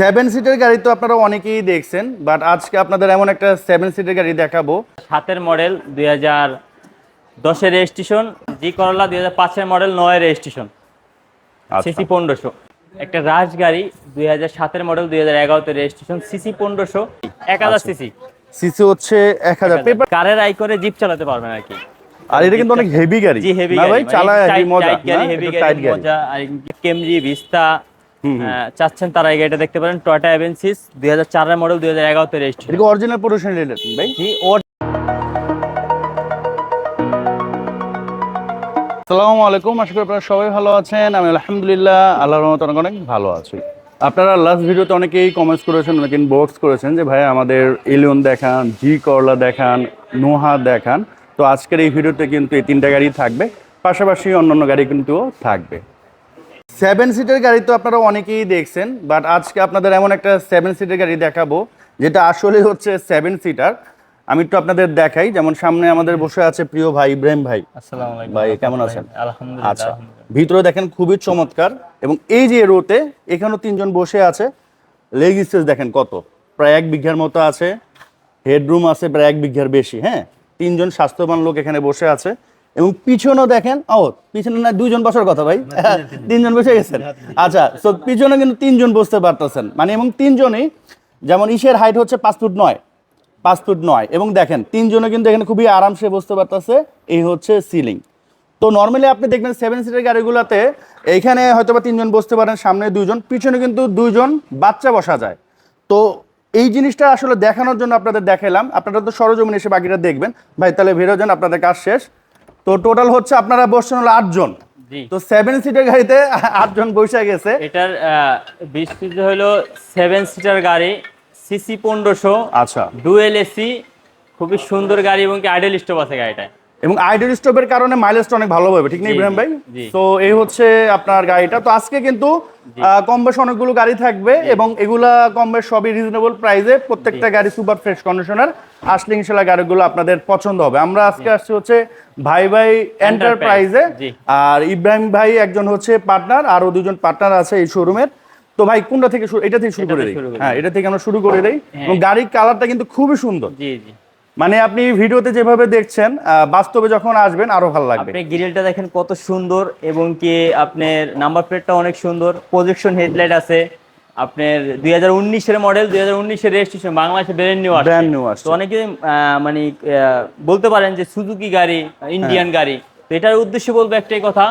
Seven সিটের গাড়ি তো আপনারা অনেকেই দেখছেন বাট আজকে আপনাদের এমন একটা সেভেন সিটের গাড়ি দেখাবো। সাতের মডেল দুই হাজার দশের রেজিস্ট্রেশন জি করলা দুই হাজার পাঁচের মডেল নয়ের রেজিস্ট্রেশন আচ্ছা। সিসি পনেরোশো। একটা রাজ গাড়ি দুই হাজার সাতের মডেল দুই হাজার এগারোতে রেজিস্ট্রেশন সিসি পনেরোশো এক হাজার সিসি সিসি হচ্ছে এক হাজার। পেপার কারের আই করে জিপ চালাতে পারবেন আর কি। আর এটা কিন্তু অনেক হেভি গাড়ি। জি হেভি না ভাই চালায় হেভি মজা। গাড়ি? হেভি গাড়ি মজা। আর ভিস্তা চাচ্ছেন তারা এই গাড়িটা দেখতে পারেন টয়টা এভেন্সিস দুই হাজার চারের মডেল দুই হাজার এগারোতে রেজিস্ট্রেশন এটা অরিজিনাল প্রোডাকশন ভাই? জি ওর আসসালামু আলাইকুম আশা করি আপনারা সবাই ভালো আছেন। আমি আলহামদুলিল্লাহ আল্লাহর রহমতে অনেক অনেক ভালো আছি। আপনারা লাস্ট ভিডিওতে অনেকেই কমেন্টস করেছেন অনেকে ইনবক্স করেছেন যে ভাই আমাদের এলিয়ন দেখান জি করলা দেখান নোহা দেখান। তো আজকের এই ভিডিওতে কিন্তু এই তিনটা গাড়ি থাকবে। পাশাপাশি অন্যান্য গাড়ি কিন্তু থাকবে। সেভেন সিটের গাড়ি তো আপনারা অনেকেই দেখছেন বাট আজকে আপনাদের এমন একটা সেভেন সিটের গাড়ি দেখাবো যেটা আসলে হচ্ছে সেভেন সিটার আমি একটু আপনাদের দেখাই যেমন সামনে আমাদের বসে আছে প্রিয় ভাই ইব্রাহিম ভাই। আসসালামু ভাই কেমন আছেন? আচ্ছা ভিতরে দেখেন খুবই চমৎকার এবং এই যে রোতে এখানেও তিনজন বসে আছে লেগ স্পেস দেখেন কত। প্রায় এক বিঘার মতো আছে হেডরুম আছে প্রায় এক বিঘার বেশি হ্যাঁ? তিনজন স্বাস্থ্যবান লোক এখানে বসে আছে। এবং পিছনেও দেখেন ও পিছনে না দুইজন বসার কথা ভাই? তিনজন বসে গেছেন। আচ্ছা তো পিছনে কিন্তু তিনজন বসতে পারতেছেন। মানে এবং তিনজনই যেমন ইসের হাইট হচ্ছে পাঁচ ফুট নয় পাঁচ ফুট নয়। এবং দেখেন তিনজনে কিন্তু এখানে খুবই আরামসে বসতে পারতেছে। এই হচ্ছে সিলিং তো নর্মালি আপনি দেখবেন সেভেন সিটের গাড়িগুলোতে এইখানে হয়তো বা তিনজন বসতে পারেন সামনে দুইজন পিছনে কিন্তু দুইজন বাচ্চা বসা যায়। তো এই জিনিসটা আসলে দেখানোর জন্য আপনাদের দেখালাম আপনারা তো সরজমিন এসে বাকিটা দেখবেন। ভাই তাহলে বেরো যান আপনাদের কাজ শেষ। তো টোটাল হচ্ছে আপনারা বসছেন হলো আটজন তো সেভেন সিটের গাড়িতে আটজন বসে গেছে। এটার হলো সেভেন সিটার গাড়ি সিসি পনেরোশো আচ্ছা। ডুয়েল এসি খুবই সুন্দর গাড়ি এবং কি আইডেল স্টপ আছে গাড়িটায়। এবং আইডল স্টপের কারণে মাইলেজটা অনেক ভালো হবে ঠিক নেই ইব্রাহিম ভাই? তো এই হচ্ছে আপনার গাড়িটা। তো আজকে কিন্তু কম বেশ অনেকগুলো গাড়ি থাকবে এবং এগুলা কম বেশ সবই রিজনেবল প্রাইসে প্রত্যেকটা গাড়ি সুপার ফ্রেশ কন্ডিশনার আসলে ইনশাল্লাহ গাড়িগুলো আপনাদের পছন্দ হবে। আমরা আজকে আসছি হচ্ছে ভাই ভাই এন্টারপ্রাইজে আর ইব্রাহিম ভাই একজন হচ্ছে পার্টনার আরও দুজন পার্টনার আছে এই শোরুমের তো ভাই কোনটা থেকে শুরু এটা থেকে শুরু করে দিই। হ্যাঁ এটা থেকে আমরা শুরু করে দিই। এবং গাড়ির কালারটা কিন্তু খুবই সুন্দর। জি জি। মানে আপনি ভিডিওতে যেভাবে দেখছেন বাস্তবে যখন আসবেন আরও ভালো লাগবে। আপনি গ্রিলটা দেখেন কত সুন্দর এবং কি আপনার নাম্বার প্লেটটা অনেক সুন্দর। প্রজেকশন হেডলাইট আছে। আপনার দুই হাজার উনিশের মডেল দুই হাজার উনিশের রেজিস্ট্রেশন বাংলাদেশে ব্র্যান্ড নিউ Brand new আসছে। তো অনেকে মানে বলতে পারেন যে সুজুকি গাড়ি ইন্ডিয়ান। গাড়ি। তো এটার উদ্দেশ্য বলব একটাই কথা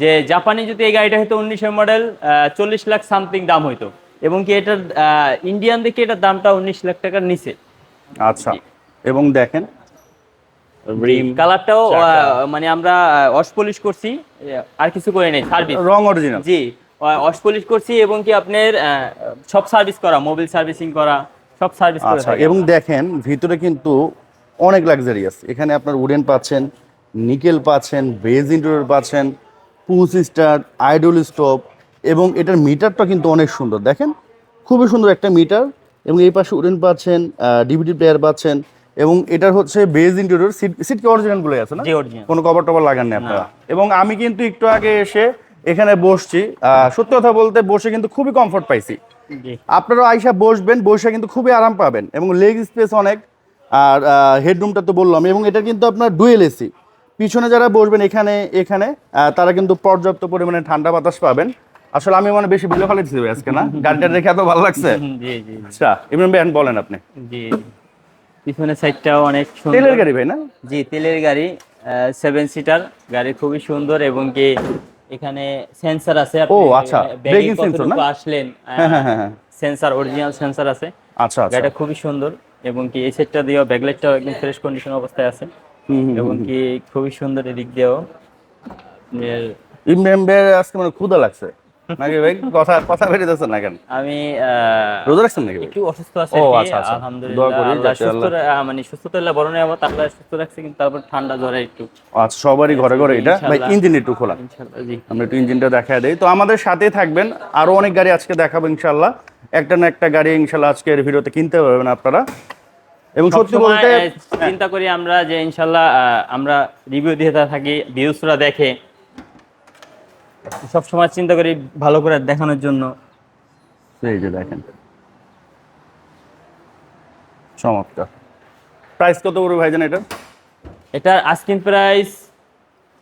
যে জাপানি যদি এই গাড়িটা হতো উনিশের মডেল চল্লিশ লাখ সামথিং দাম হইতো। এবং কি এটার ইন্ডিয়ান দেখে এটার দামটা উনিশ লাখ টাকার নিচে। আচ্ছা। এবং দেখেন? রিম কালারটাও। মানে আমরা ওয়াশ পলিশ করছি আর কিছু করে নেই সার্ভিস রং অরিজিনাল জি। ওয়াশ পলিশ করছি এবং কি আপনার সব সার্ভিস করা মোবাইল সার্ভিসিং করা সব সার্ভিস করে আচ্ছা এবং দেখেন ভিতরে কিন্তু অনেক লাক্সারিয়াস এখানে আপনার উডেন পাচ্ছেন নিকেল পাচ্ছেন বেজ ইন্টেরিয়র পাচ্ছেন পুস স্টার আইডল স্টপ এবং এটার মিটারটা কিন্তু অনেক সুন্দর। দেখেন খুবই সুন্দর একটা মিটার এবং এই পাশে উডেন পাচ্ছেন ডিভিডি প্লেয়ার পাচ্ছেন এবং এটার হচ্ছে বেজ ইন্টেরিয়র সিট সিট অরিজিনালগুলো আছে না? জি অরিজিনাল কোনো কভার টভার লাগান না। আপনারা এবং আমি কিন্তু একটু আগে এসে এখানে বসছি। সত্যি কথা বলতে বসে কিন্তু খুবই কমফোর্ট পাইছি। আপনারা আইসা বসবেন বসে কিন্তু খুবই আরাম পাবেন এবং লেগ স্পেস অনেক। আর হেডরুমটা তো বললাম এবং এটা কিন্তু আপনার ডুয়েল এসি পিছনে যারা বসবেন এখানে এখানে তারা কিন্তু পর্যাপ্ত পরিমাণে ঠান্ডা বাতাস পাবেন। আসলে আমি মানে বেশি বিলে ফেলে দিচ্ছি আজকে না? গাড়িটা দেখে এত ভালো লাগছে? আচ্ছা ইমরান ভাই বলেন আপনি। জি পিছনের সাইডটাও অনেক সুন্দর। তেলের গাড়ি ভাই না? জি তেলের গাড়ি সেভেন সিটার গাড়ি খুবই সুন্দর এবং কি এখানে সেন্সর আছে ও, আচ্ছা, ব্রেকিং সেন্সর না? আসলেন। সেন্সর অরিজিনাল সেন্সর আছে। আচ্ছা আচ্ছা। এটা খুবই সুন্দর এবং কি এই সেটটা দিয়েও ব্যাকলাইটটাও একদম ফ্রেশ কন্ডিশন অবস্থায় আছে। এবং কি খুবই সুন্দর এদিক দিয়েও। ইমরান আজকে মানে ক্ষুদা লাগছে। নাকি ভাই? কথা কথা বেরিয়েছে না কেন? আমি রোজা রাখছেন নাকি একটু অসুস্থ আছি ও, আচ্ছা, আচ্ছা। আলহামদুলিল্লাহ। সুস্থ মানে সুস্থতা আল্লাহ বড় আল্লাহ সুস্থ রাখছে কিন্তু তারপর ঠান্ডা জ্বরে একটু। আচ্ছা সবারই ঘরে ঘরে এটা। ভাই ইঞ্জিন একটু খোলা। ইনশাআল্লাহ আমরা একটু ইঞ্জিনটা দেখা দেই। তো আমাদের সাথেই থাকবেন। আরও অনেক গাড়ি আজকে দেখাবো ইনশাল্লাহ একটা না একটা গাড়ি ইনশাল্লাহ আজকের ভিডিওতে কিনতে পারবেন আপনারা। এবং সত্যি বলতে চিন্তা করি আমরা যে ইনশাল্লাহ আহ, আমরা রিভিউ দিয়ে থাকি ভিউসরা দেখে। সব সময় চিন্তা করি ভালো করে দেখানোর জন্য। এই যে দেখেন। চমৎকার। প্রাইস কত পড়বে ভাইজান এটা এটার আস্কিং প্রাইস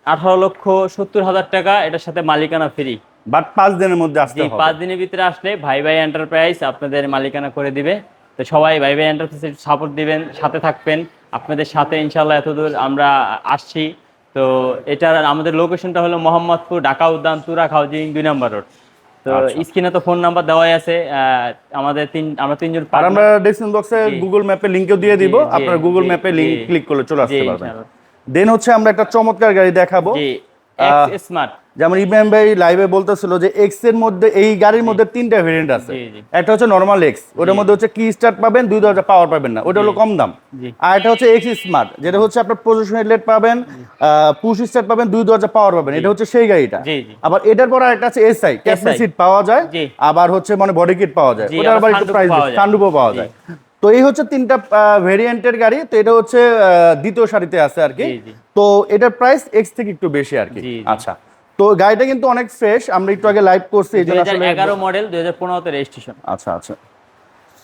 আঠারো লক্ষ সত্তর হাজার টাকা এটার সাথে মালিকানা ফ্রি বাট পাঁচ দিনের মধ্যে আসতে হবে। পাঁচ দিনের ভিতরে আসলে ভাই ভাই এন্টারপ্রাইজ আপনাদের মালিকানা করে দিবে। তো সবাই ভাই ভাই এন্টারপ্রাইজ সাপোর্ট দিবেন সাথে থাকবেন। আপনাদের সাথে ইনশাল্লাহ এতদূর আমরা আসছি। তো এটার আমাদের লোকেশনটা হলো মোহাম্মদপুর ঢাকা উদ্যান তুরা হাউজিং দুই নম্বর রোড। তো আচ্ছা। স্ক্রিনে তো ফোন নাম্বার দেওয়াই আছে আমাদের তিন আমরা তিনজন আর আমরা ডেসক্রিপশন বক্সে গুগল ম্যাপে লিংকও দিয়ে দিব। আপনারা গুগল ম্যাপে লিংক ক্লিক করলে চলে আসতে পারবেন। দেন হচ্ছে আমরা একটা চমৎকার গাড়ি দেখাবো। স্মার্ট যেমন ইব্রাহিম ভাই লাইভে বলতেছিল যে এক্সের মধ্যে এই গাড়ির মধ্যে তিনটা ভেরিয়েন্ট আছে। একটা হচ্ছে নর্মাল এক্স ওটার মধ্যে হচ্ছে কি স্টার্ট পাবেন দুই দরজা পাওয়ার পাবেন না। ওটা হলো কম দাম। আর এটা হচ্ছে এক্স স্মার্ট যেটা হচ্ছে আপনার পজিশন হেডলাইট পাবেন পুশ স্টার্ট পাবেন দুই দরজা পাওয়ার পাবেন। এটা হচ্ছে সেই গাড়িটা। আবার এটার পর একটা আছে এসআই SI সিট পাওয়া যায় আবার হচ্ছে মানে বডি কিট পাওয়া যায়। ওটার আবার একটু প্রাইস যায়। পাওয়া যায়। তো এই হচ্ছে তিনটা ভেরিয়েন্টের গাড়ি। তো এটা হচ্ছে দ্বিতীয় সারিতে আছে আর কি। তো এটার প্রাইস এক্স থেকে একটু বেশি আর কি। আচ্ছা। তো গাড়িটা কিন্তু অনেক ফ্রেশ আমরা একটু আগে লাইভ করছি এই জন্য আসলে এগারো মডেল দুই হাজার পনেরোতে রেজিস্ট্রেশন আচ্ছা আচ্ছা।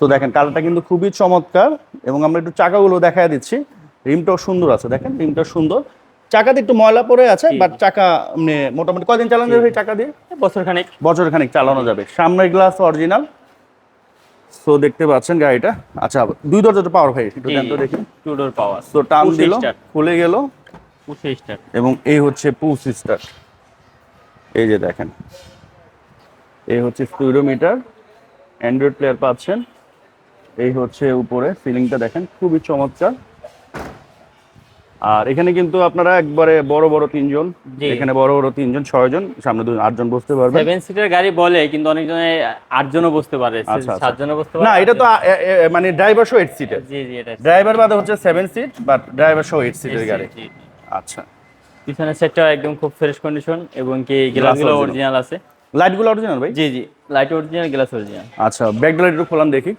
তো দেখেন কালারটা কিন্তু খুবই চমৎকার এবং আমরা একটু চাকাগুলো দেখায় দিচ্ছি। রিমটাও সুন্দর আছে দেখেন রিমটা সুন্দর। চাকাতে একটু ময়লা পড়ে আছে বাট চাকা মানে মোটামুটি কদিন চালানো যাবে চাকা দিয়ে? বছর খানিক বছর খানিক চালানো যাবে। সামনের গ্লাস অরিজিনাল সো দেখতে পাচ্ছেন গাড়িটা। আচ্ছা দুই দরজা তো পাওয়ার ভাই একটু দেন তো দেখি। টু ডোর পাওয়ার তো টান দিল খুলে গেল। পুষে স্টার্ট এবং এই হচ্ছে পুশ স্টার এই যে দেখেন। এই হচ্ছে স্পিডোমিটার। অ্যান্ড্রয়েড প্লেয়ার পাচ্ছেন। এই হচ্ছে উপরে সিলিংটা দেখেন খুবই চমৎকার। আর এখানে কিন্তু আপনারা একবারে বড় বড় তিনজন এখানে বড় বড় তিনজন ছয়জন সামনে দুজন আটজন বসতে পারবেন। সেভেন সিটের গাড়ি বলে কিন্তু অনেকজনে আটজনও বসতে পারে আচ্ছা, আচ্ছা। সাতজনও বসতে পারে না এটা তো মানে ড্রাইভার সহ এইট সিটের জি জি এটা ড্রাইভার বাদে হচ্ছে সেভেন সিট বাট ড্রাইভার সহ এইট সিটের গাড়ি। আচ্ছা। পিছনের সেটটা একদম খুব ফ্রেশ কন্ডিশন এবং কি গ্লাসগুলো অরিজিনাল আছে। লাইটগুলো অরিজিনাল ভাই? জি জি লাইট অরিজিনাল গ্লাস অরিজিনাল আচ্ছা ব্যাকডালা একটু খোলাম দেখি।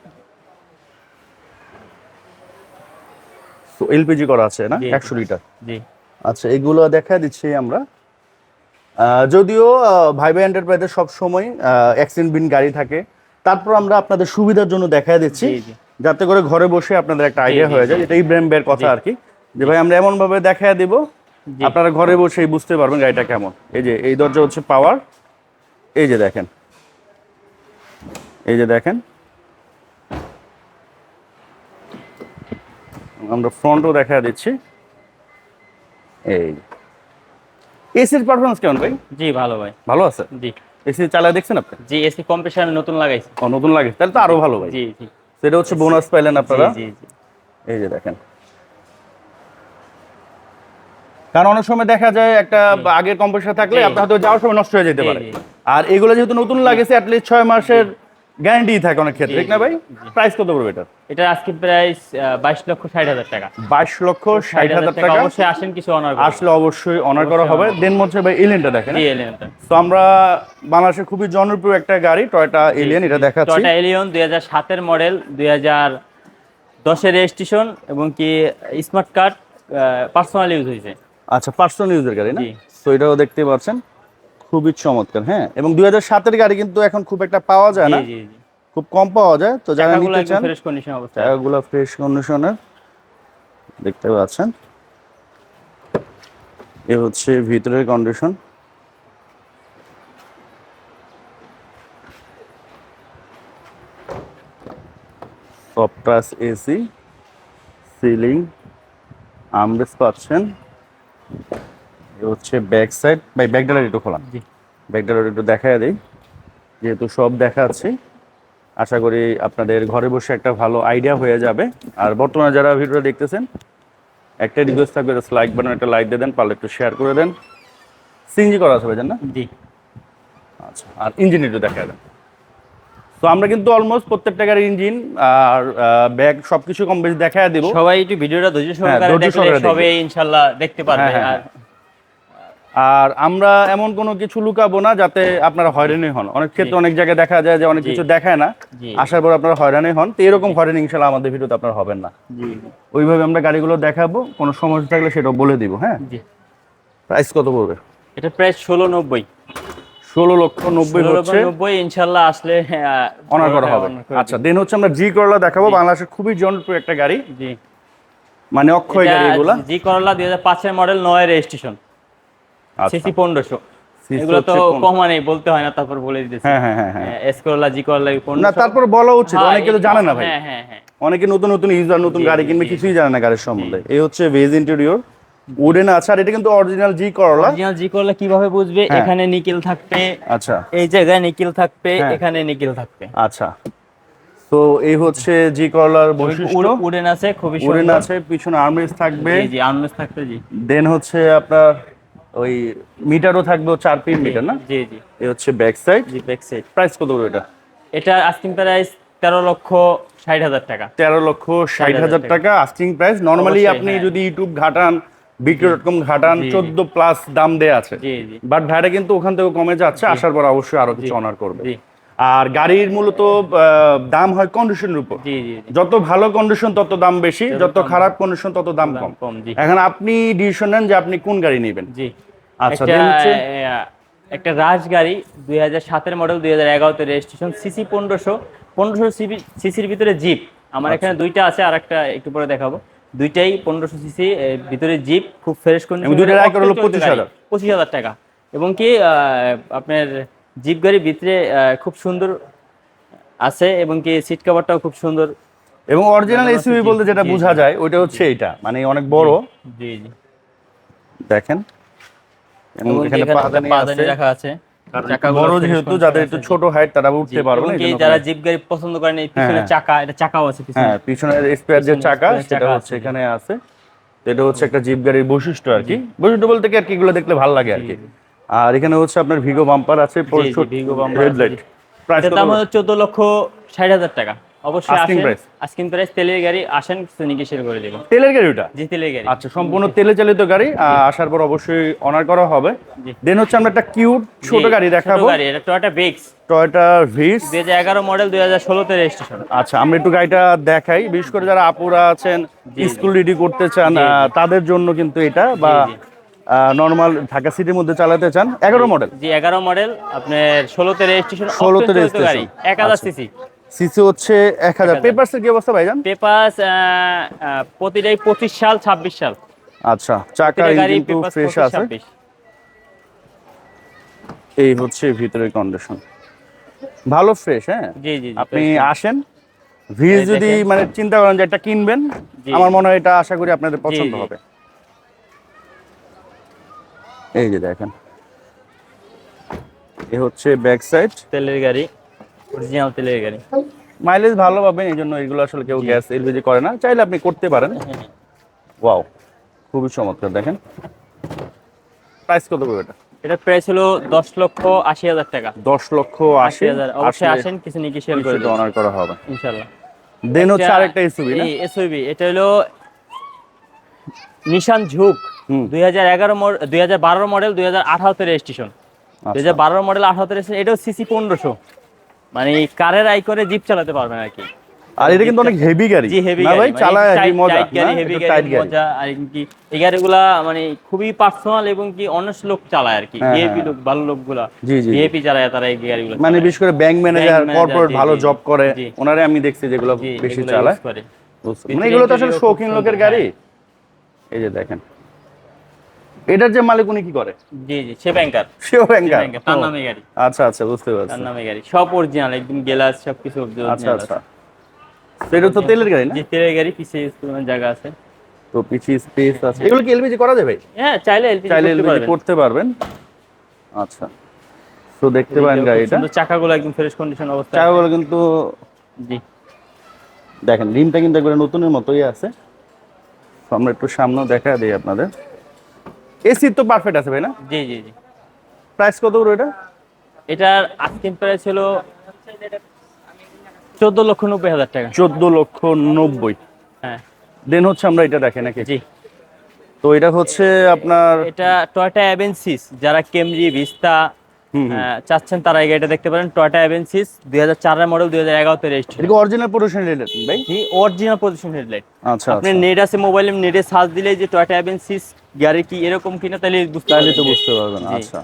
তো এলপিজি করা আছে না। একশো লিটার জি। আচ্ছা এগুলো দেখা দিচ্ছি আমরা। যদিও ভাই ভাই এন্টারপ্রাইজের সব সময় অ্যাক্সিডেন্ট বিন গাড়ি থাকে তারপর আমরা আপনাদের সুবিধার জন্য দেখা দিচ্ছি। যাতে করে ঘরে বসে আপনাদের একটা আইডিয়া হয়ে যায়। এটা ইব্রাহিম ভাইয়ের কথা আর কি। যে ভাই আমরা এমন ভাবে দেখা দিব। আপনারা ঘরে বসেই বুঝতে পারবেন গাড়িটা কেমন। এই যে এই দরজা হচ্ছে পাওয়ার। এই যে দেখেন। এই যে দেখেন। আমরা ফ্রন্টও দেখা দিচ্ছি। এই এসির পারফরমেন্স কেমন ভাই? জি ভালো ভাই। ভালো আছে? জি। এসি চালায় দেখছেন আপনি? জি এসি কম্প্রেসার আমি নতুন লাগাইছি। ও, নতুন লাগে তাহলে তো আরও ভালো ভাই। জি জি। সেটা হচ্ছে বোনাস পাইলেন আপনারা। জি জি। এই যে দেখেন। কারণ অনেক সময় দেখা যায় একটা আগের কম্প্রেসার থাকলে। আপনার হয়তো যাওয়ার সময় নষ্ট হয়ে যেতে পারে। আর এগুলো যেহেতু নতুন লাগেছে অ্যাটলিস্ট ছয় মাসের গ্যারান্টি থাকে অনেক ক্ষেত্রে ঠিক না ভাই? প্রাইস কত পড়বে এটা এটা আজকে প্রাইস বাইশ লক্ষ ষাট হাজার টাকা। বাইশ লক্ষ ষাট হাজার টাকা। অবশ্যই আসেন কিছু অনার আসলে অবশ্যই অনার করা হবে। দেন হচ্ছে ভাই এলিয়নটা দেখেন। তো আমরা বাংলাদেশের খুবই জনপ্রিয় একটা গাড়ি টয়টা এলিয়ন এটা দেখাচ্ছি। টয়টা এলিয়ন দুই হাজার সাতের মডেল দুই হাজার দশের রেজিস্ট্রেশন এবং কি স্মার্ট কার্ড পার্সোনাল ইউজ হয়েছে। আচ্ছা পার্সোনাল ইউজের গাড়ি না? তো এটাও দেখতে পাচ্ছেন খুবই চমৎকার হ্যাঁ? এবং দুই হাজার সাতের গাড়ি কিন্তু এখন খুব একটা পাওয়া যায় না। খুব কম পাওয়া যায়। তো যারা নিতে চান ফ্রেশ কন্ডিশন অবস্থা ফ্রেশ কন্ডিশনের দেখতে পাচ্ছেন। এ হচ্ছে ভিতরের condition soft AC ceiling armrest পাচ্ছেন। হচ্ছে ব্যাক সাইড ভাই ব্যাক ডালার একটু খোলাম জি। ব্যাক ডালার একটু দেখায় দিই। যেহেতু সব দেখাচ্ছি আশা করি আপনাদের ঘরে বসে একটা ভালো আইডিয়া হয়ে যাবে। আর বর্তমানে যারা ভিডিওটা দেখতেছেন একটা রিকোয়েস্ট থাকবে লাইক বাটন একটা লাইক দিয়ে দেন পারলে একটু শেয়ার করে দেন। সিএনজি করা আছে ভাইজান না? জি। আচ্ছা আর ইঞ্জিন একটু দেখা দেন। তো আমরা কিন্তু অলমোস্ট প্রত্যেকটা গাড়ির ইঞ্জিন আর ব্যাগ সবকিছু কম বেশি দেখা দেবো। সবাই একটু ভিডিওটা ধৈর্য সহকারে ধৈর্য দেখলে সহকারে সবে ইনশাল্লাহ দেখতে পারবে। হ্যাঁ, হ্যাঁ, আর আর আমরা এমন কোনো কিছু লুকাবো না যাতে আপনারা হয়রানি হন। অনেক ক্ষেত্রে অনেক জায়গায় দেখা যায় যে অনেক কিছু দেখায় না। আসার পর আপনারা হয়রানি হন। তো এরকম হয়রানি ইনশাল্লাহ আমাদের ভিডিওতে আপনার হবেন না। ওইভাবে আমরা গাড়িগুলো দেখাবো। কোনো সমস্যা থাকলে সেটা বলে দিব হ্যাঁ? প্রাইস কত পড়বে? এটা প্রাইস ষোলো নব্বই। ষোলো লক্ষ নব্বই হচ্ছে। নব্বই ইনশাল্লাহ আসলে অনার করা হবে। আচ্ছা দেন হচ্ছে আমরা জি করলা দেখাবো। বাংলাদেশের খুবই জনপ্রিয় একটা গাড়ি। জি। মানে অক্ষয় গাড়ি এগুলা। জি করলা দুই হাজার পাঁচের মডেল নয় রেজিস্ট্রেশন। সিসি পনেরোশো। এগুলো তো বলতে হয় না তারপর বলে দিতেছি। হ্যাঁ হ্যাঁ হ্যাঁ হ্যাঁ। এস করলা জি করলা না তারপর বলা উচিত। অনেকে তো জানে না ভাই। হ্যাঁ হ্যাঁ হ্যাঁ। অনেকে নতুন নতুন ইউজার নতুন গাড়ি কিনবে কিছুই জানে না গাড়ির সম্বন্ধে। এই হচ্ছে ভেজ ইন্টেরিয়র উডেন আছে আর এটা কিন্তু অরিজিনাল জি করলা অরিজিনাল জি করলা কীভাবে বুঝবে। এখানে নিকেল থাকবে। আচ্ছা। এই জায়গায় নিকেল থাকবে। এখানে নিকেল থাকবে। আচ্ছা। তো এই হচ্ছে জি করলার বৈশিষ্ট্য। উডেন আছে খুবই উডেন আছে পিছনে আর্মরেস্ট থাকবে। জি জি আর্মরেস্ট থাকবে জি। দেন হচ্ছে আপনার ওই মিটারও থাকবে চার পিন মিটার না? জি জি। এই হচ্ছে ব্যাক সাইড জি ব্যাক সাইড প্রাইস কত করে এটা? এটা আস্কিং প্রাইস তেরো লক্ষ ষাট হাজার টাকা। তেরো লক্ষ ষাট হাজার টাকা আস্কিং প্রাইস নরমালি আপনি হ্যাঁ। যদি ইউটিউব ঘাটান বিক্রি ডট কম ঘাটান। চোদ্দ প্লাস দাম দেয়া আছে। জি জি। বাট ভাইরা কিন্তু ওখান থেকে কমে যাচ্ছে। আসার পর অবশ্যই আরও কিছু অনার করবে। জি। আর গাড়ির মূলত দাম হয় কন্ডিশনের উপর। যত ভালো কন্ডিশন তত দাম বেশি যত খারাপ কন্ডিশন তত দাম কম। এখন আপনি ডিসিশন নেন যে আপনি কোন গাড়ি নেবেন। জি। আচ্ছা, একটা রাজ গাড়ি দুই হাজার সাতের মডেল দুই হাজার এগারোতে রেজিস্ট্রেশন সিসি পনেরোশো পনেরোশো সিসির ভিতরে জিপ আমার আচ্ছা। এখানে দুইটা আছে আর একটা একটু পরে দেখাবো। দুইটাই পনেরোশো সিসি ভিতরে জিপ খুব ফ্রেশ 25,000 পঁচিশ হাজার টাকা। এবং কি আহ, আপনার জিপ গাড়ির ভিতরে আহ, খুব সুন্দর আছে এবং কি সিট কভারটাও খুব সুন্দর। এবং অরিজিনাল এসইউভি বলতে যেটা বোঝা যায় ওইটা হচ্ছে এটা মানে অনেক বড়। জি জি। দেখেন। এখানে পাদানি পাদানি রাখা আছে। বড় যেহেতু যাদের একটু ছোট হাইট তারা উঠতে পারবে না এই যারা জিপ গাড়ি পছন্দ করেন এই পিছনে হ্যাঁ। চাকা এটা চাকাও আছে পিছনে। হ্যাঁ পিছনের স্পেয়ার যে পিছনে চাকা সেটা হচ্ছে এখানে আছে। এটা হচ্ছে একটা জিপ গাড়ির বৈশিষ্ট্য আর কি। বৈশিষ্ট্য বলতে কি আর কি এগুলো দেখলে ভালো লাগে আর কি। আর এখানে হচ্ছে আপনার ভিগো বাম্পার আছে হেডলাইট প্রাইস দাম চোদ্দ লক্ষ ষাট হাজার টাকা। অবশ্যই? আস্কিং প্রাইস তেলের গাড়ি আসেন কিছু করে দেবো। তেলের গাড়ি ওটা? জি তেলের গাড়ি। আচ্ছা সম্পূর্ণ তেলে চালিত গাড়ি আসার পর অবশ্যই অনার করা হবে। দেন হচ্ছে আমরা একটা কিউট ছোট গাড়ি দেখাবো। গাড়ি এটা টয়োটা বেক্স ভিস মডেল রেজিস্ট্রেশন আচ্ছা আমরা একটু গাড়িটা দেখাই। বিশেষ করে যারা আপুরা আছেন। স্কুল রেডি করতে চান তাদের জন্য কিন্তু এটা বা। নর্মাল ঢাকা সিটির মধ্যে চালাতে চান? এগারো মডেল জি এগারো মডেল আপনার ষোলোতে রেজিস্ট্রেশন 16 তে গাড়ি এক হাজার আচ্ছা। সিসি সিসি হচ্ছে এক হাজার। 1000 কি অবস্থা ভাইজান? পেপাস প্রতিটাই পঁচিশ সাল ছাব্বিশ সাল। আচ্ছা চাকা কিন্তু ফ্রেশ আছে। এই হচ্ছে ভিতরের কন্ডিশন ভালো ফ্রেশ হ্যাঁ? জি জি আপনি আসেন। এই যদি মানে চিন্তা করেন যে একটা কিনবেন আমার মনে হয় এটা আশা করি আপনাদের পছন্দ হবে। এই যে দেখেন। এ হচ্ছে ব্যাক সাইড তেলের গাড়ি অরিজিনাল তেলের গাড়ি। মাইলেজ ভালো পাবেন এই জন্য এগুলো আসলে কেউ গ্যাস এলপিজি করে না। চাইলে আপনি করতে পারেন। হ্যাঁ। ওয়াও খুবই চমৎকার দেখেন। প্রাইস কত করে এটা? এটা প্রাইস হলো দশ লক্ষ আশি হাজার টাকা। দশ লক্ষ আশি হাজার। অবশ্যই আসেন কিছু নিকিশিয়াল করে দেবো অনার করা হবে। ইনশাল্লাহ দেন হচ্ছে আরেকটা এসইউভি না? এসইবি এটা হলো নিশান ঝুঁক। দুই হাজার এগারো দুই হাজার বারো মডেল দুই হাজার আঠারোতে রেজিস্ট্রেশন আচ্ছা। দুই হাজার বারো মডেল আঠারোতে রেজিস্ট্রেশন এটাও সিসি পনেরোশো। মানে কারের আই করে জিপ চালাতে পারবেন আর কি। আর এটা কিন্তু অনেক হেভি গাড়ি। জি হেভি না ভাই? চালায় হেভি মজা। গাড়ি না? হেভি গাড়ি। মজা আর কি এই গাড়িগুলা মানে খুবই পার্সোনাল এবং কি অনেস্ট লোক চালায় আর কি। হ্যাঁ, ভিআইপি হ্যাঁ। লোক ভালো লোকগুলা। ভিআইপি চালায় তারা এই গাড়িগুলো মানে বিশেষ করে ব্যাংক ম্যানেজার কর্পোরেট ভালো জব করে। ওনারে আমি দেখছি যেগুলো বেশি চালায়। মানে এগুলো তো আসলে শৌখিন লোকের গাড়ি। এই যে দেখেন। এটার যে মালিক উনি কি করে? জি জি সে ব্যাংকার সেও ব্যাংকার তার নামে গাড়ি। আচ্ছা আচ্ছা বুঝতে পারছি। তার নামে গাড়ি। সব অরিজিনাল একদম গ্লাস সব কিছু আচ্ছা আচ্ছা। তো এটা তো তেলের গাড়ি না? যে তেলের গাড়ি পিছে ইউজ জায়গা আছে। তো পিছিয়ে স্পেস আছে। এগুলো কি এলপিজি করা যাবে? হ্যাঁ চাইলে এলপিজি চাইলে এলপিজি করতে পারবেন। আচ্ছা। তো দেখতে পারেন গাড়িটা। সুন্দর চাকাগুলো একদম ফ্রেশ কন্ডিশন অবস্থা চাকাগুলো কিন্তু জি। দেখেন রিমটা কিন্তু একবারে নতুনের মতোই আছে। তো আমরা একটু সামনেও দেখা দিই আপনাদের। এসি তো পারফেক্ট আছে ভাই না? জি জি জি। প্রাইস কত করে এটা? এটার আস্কিং প্রাইস হলো চোদ্দ লক্ষ নব্বই হাজার টাকা। চোদ্দ লক্ষ নব্বই। হ্যাঁ। দেন হচ্ছে আমরা এটা দেখি নাকি? জি। তো এটা হচ্ছে আপনার এটা টয়টা অ্যাভেন্সিস যারা কেমজি ভিস্তা চাচ্ছেন তারা গাড়িটা দেখতে পারেন টয়টা অ্যাভেন্সিস দুই হাজার চারের মডেল দুই হাজার এগারোতে রেজিস্ট্রেশন এটা অরিজিনাল প্রোডাকশন রেটেড ভাই? জি অরিজিনাল পজিশন হেডলাইট আচ্ছা আপনি আচ্ছা। নেট আছে মোবাইলে নেটে সার্চ দিলে যে টয়টা অ্যাভেন্সিস গাড়ি কি এরকম কিনা তাহলে বুঝতে তাহলে তো বুঝতে পারবেন। আচ্ছা।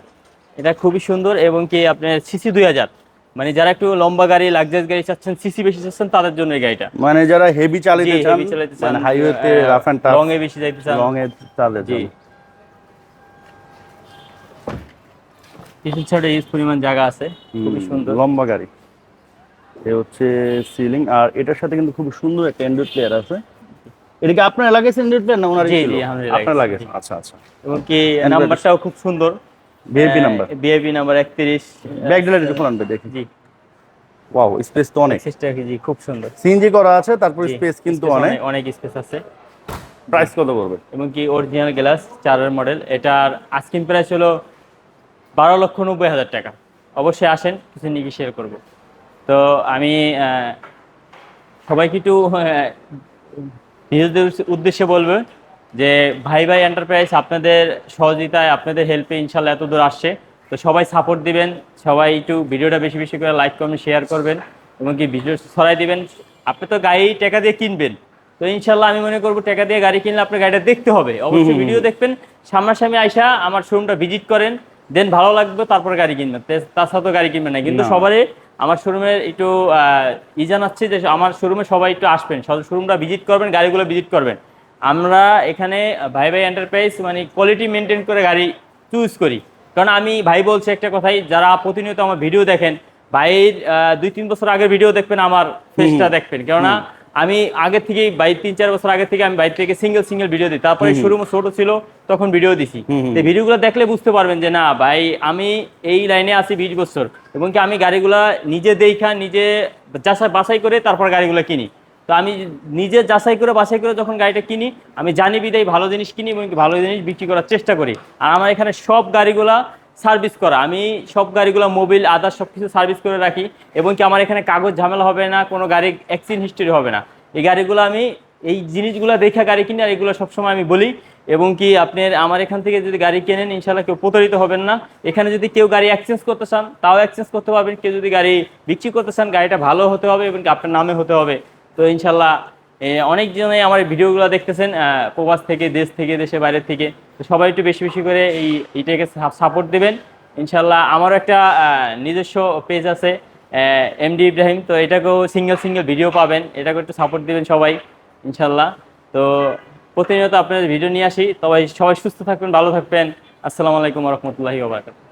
এটা খুবই সুন্দর এবং কি আপনার সিসি দুই হাজার। মানে যারা একটু লম্বা গাড়ি লাক্সারিয়াস গাড়ি চাচ্ছেন সিসি বেশি চাচ্ছেন তাদের জন্য এই গাড়িটা। মানে যারা হেভি চালাতে চান heavy চালাতে চান, হাইওয়েতে রাফ এন্ড টাফ এ বেশি যাইতে চান। লং এ চালাতে চান। পিছন সাইডে ইউজ পরিমাণ জায়গা আছে খুবই সুন্দর। লম্বা গাড়ি। এ হচ্ছে সিলিং আর এটার সাথে কিন্তু খুব সুন্দর একটা অ্যান্ড্রয়েড প্লেয়ার আছে। এটা কি আপনার এলাকায় অ্যান্ড্রয়েড প্লেয়ার না ওনার জি, জি, আপনার লাগে আচ্ছা আচ্ছা। এবং কি নাম্বারটাও খুব সুন্দর। ভিআইপি নাম্বার বিআইপি নাম্বার একত্রিশ। ব্যাক ডিলার একটু আনবে দেখি। জি। ওয়াও স্পেস তো অনেক। সিস্টেম জি খুব সুন্দর। সিএনজি করা আছে তারপর স্পেস কিন্তু অনেক। অনেক স্পেস আছে। প্রাইস কত করবে এবং কি অরিজিনাল গ্লাস চারের মডেল এটার আস্কিং প্রাইস হলো বারো লক্ষ নব্বই হাজার টাকা। অবশ্যই আসেন কিছু নিয়ে শেয়ার করব। তো আমি আহ, সবাইকে একটু নিজেদের উদ্দেশ্যে বলব যে ভাই ভাই এন্টারপ্রাইজ আপনাদের সহযোগিতায় আপনাদের হেল্পে ইনশাল্লাহ এত দূর আসছে। তো সবাই সাপোর্ট দিবেন সবাই একটু ভিডিওটা বেশি বেশি করে লাইক কমেন্ট শেয়ার করবেন এবং কি ভিডিও ছড়াই দিবেন। আপনি তো গাড়ি টাকা দিয়ে কিনবেন। তো ইনশাল্লাহ আমি মনে করব টাকা দিয়ে গাড়ি কিনলে আপনার গাড়িটা দেখতে হবে। অবশ্যই ভিডিও দেখবেন। সামনাসামনি আইসা আমার শোরুমটা ভিজিট করেন। দেন ভালো লাগবে তারপর গাড়ি কিনবেন। তাছাড়া তো গাড়ি কিনবেন না। কিন্তু সবারই আমার শোরুমে একটু ই জানাচ্ছি যে আমার শোরুমে সবাই একটু আসবেন। শোরুমটা ভিজিট করবেন গাড়িগুলো ভিজিট করবেন। আমরা এখানে ভাই ভাই এন্টারপ্রাইজ মানে কোয়ালিটি মেনটেন করে গাড়ি চুজ করি। কারণ আমি ভাই বলছি একটা কথাই যারা প্রতিনিয়ত আমার ভিডিও দেখেন ভাইয়ের দুই তিন বছর আগের ভিডিও দেখবেন আমার ফেসটা দেখবেন। কেননা আমি আগে থেকে বাই তিন চার বছর আগে থেকে আমি বাইর থেকে সিঙ্গেল সিঙ্গেল ভিডিও দিই। তারপরে শোরুম ছোট ছিল তখন ভিডিও দিছি। তো ভিডিওগুলো দেখলে বুঝতে পারবেন যে না ভাই আমি এই লাইনে আছি বিশ বছর এবং কি আমি গাড়িগুলা নিজে দেখা নিজে যাচাই বাছাই করে তারপর গাড়িগুলো কিনি। তো আমি নিজে যাচাই করে বাছাই করে যখন গাড়িটা কিনি আমি জানি বিদায় ভালো জিনিস কিনি এবং ভালো জিনিস বিক্রি করার চেষ্টা করি। আর আমার এখানে সব গাড়িগুলা সার্ভিস করা। আমি সব গাড়িগুলো মোবিল, আদার সব কিছু সার্ভিস করে রাখি, এবং কি আমার এখানে কাগজ ঝামেলা হবে না, কোনো গাড়ি অ্যাক্সিডেন্ট হিস্ট্রি হবে না। এই গাড়িগুলো আমি, এই জিনিসগুলো দেখে গাড়ি কিনি, আর এগুলো সবসময় আমি বলি, এবং কি আপনি আমার এখান থেকে যদি গাড়ি কেনেন ইনশাল্লাহ কেউ প্রতারিত হবেন না। এখানে যদি কেউ গাড়ি এক্সচেঞ্জ করতে চান, তাও এক্সচেঞ্জ করতে পারবেন। কেউ যদি গাড়ি বিক্রি করতে চান, গাড়িটা ভালো হতে হবে, এবং আপনার নামে হতে হবে। তো ইনশাল্লাহ অনেক জনে আমার ভিডিওগুলো দেখতেছেন প্রবাস থেকে, দেশ থেকে, দেশের বাইরের থেকে। তো সবাই একটু বেশি বেশি করে এই এইটাকে সাপোর্ট দেবেন। ইনশাল্লাহ আমারও একটা নিজস্ব পেজ আছে এমডি ইব্রাহিম তো এটাকেও সিঙ্গেল সিঙ্গেল ভিডিও পাবেন, এটাকেও একটু সাপোর্ট দিবেন সবাই ইনশাল্লাহ তো প্রতিনিয়ত আপনাদের ভিডিও নিয়ে আসি। তবে সবাই সুস্থ থাকবেন, ভালো থাকবেন। আসসালামু আলাইকুম রহমতুল্লাহি ওবরাকাতুহু